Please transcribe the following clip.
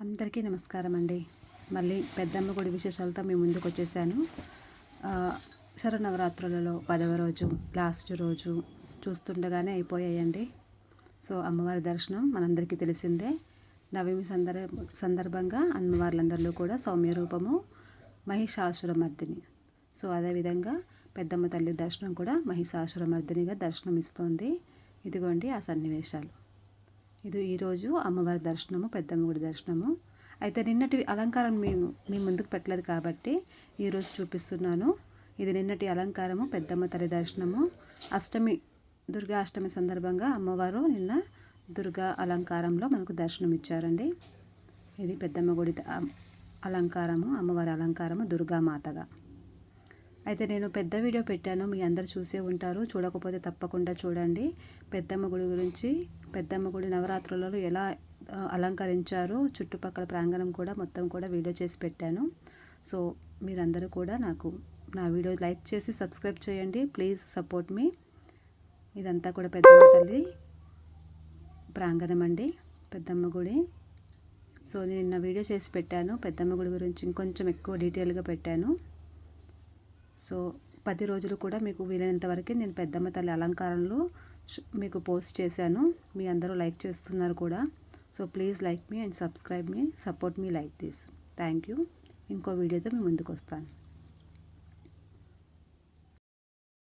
అందరికీ నమస్కారం అండి. మళ్ళీ పెద్దమ్మ గుడి విశేషాలతో మేము ముందుకు వచ్చేసాను. ఆ, శరన్నవరాత్రులలో పదవ రోజు లాస్ట్ రోజు చూస్తుండగానే అయిపోయాయండి. సో అమ్మవారి దర్శనం మనందరికీ తెలిసిందే. నవమి సందర్భ సందర్భంగా అమ్మవార్లందరిలో కూడా సౌమ్య రూపము మహిషాసురమర్దిని. సో అదేవిధంగా పెద్దమ్మ తల్లి దర్శనం కూడా మహిషాసురమర్దినిగా దర్శనం ఇస్తోంది ఇదిగోండి ఆ సన్నివేశాలు. ఇది ఈరోజు అమ్మవారి దర్శనము పెద్దమ్మ గుడి దర్శనము. అయితే నిన్నటి అలంకారం మేము మీ ముందుకు పెట్టలేదు కాబట్టి ఈరోజు చూపిస్తున్నాను. ఇది నిన్నటి అలంకారము పెద్దమ్మ తల్లి దర్శనము. అష్టమి దుర్గా అష్టమి సందర్భంగా అమ్మవారు నిన్న దుర్గా అలంకారంలో మనకు దర్శనం ఇచ్చారండి. ఇది పెద్దమ్మ గుడి అలంకారము అమ్మవారి అలంకారము దుర్గామాతగా. అయితే నేను పెద్ద వీడియో పెట్టాను మీ అందరు చూసే ఉంటారు. చూడకపోతే తప్పకుండా చూడండి. పెద్దమ్మ గుడి గురించి పెద్దమ్మ గుడి నవరాత్రులలో ఎలా అలంకరించారు చుట్టుపక్కల ప్రాంగణం కూడా మొత్తం కూడా వీడియో చేసి పెట్టాను. సో మీరందరూ కూడా నాకు నా వీడియో లైక్ చేసి సబ్స్క్రైబ్ చేయండి. Please support me. ఇదంతా కూడా పెద్దమ్మ తల్లి ప్రాంగణం అండి పెద్దమ్మ గుడి. సో నేను నిన్న వీడియో చేసి పెట్టాను. పెద్దమ్మ గుడి గురించి ఇంకొంచెం ఎక్కువ డీటెయిల్గా పెట్టాను. సో పది రోజులు కూడా మీకు వీలైనంత వరకు నేను పెద్దమ్మ తల్లి అలంకారంలో మీకు పోస్ట్ చేశాను. మీ అందరూ లైక్ చేస్తున్నారు కూడా. So please like me and subscribe me support me like this. Thank you. ఇంకో వీడియోతో మీ ముందుకు వస్తాను.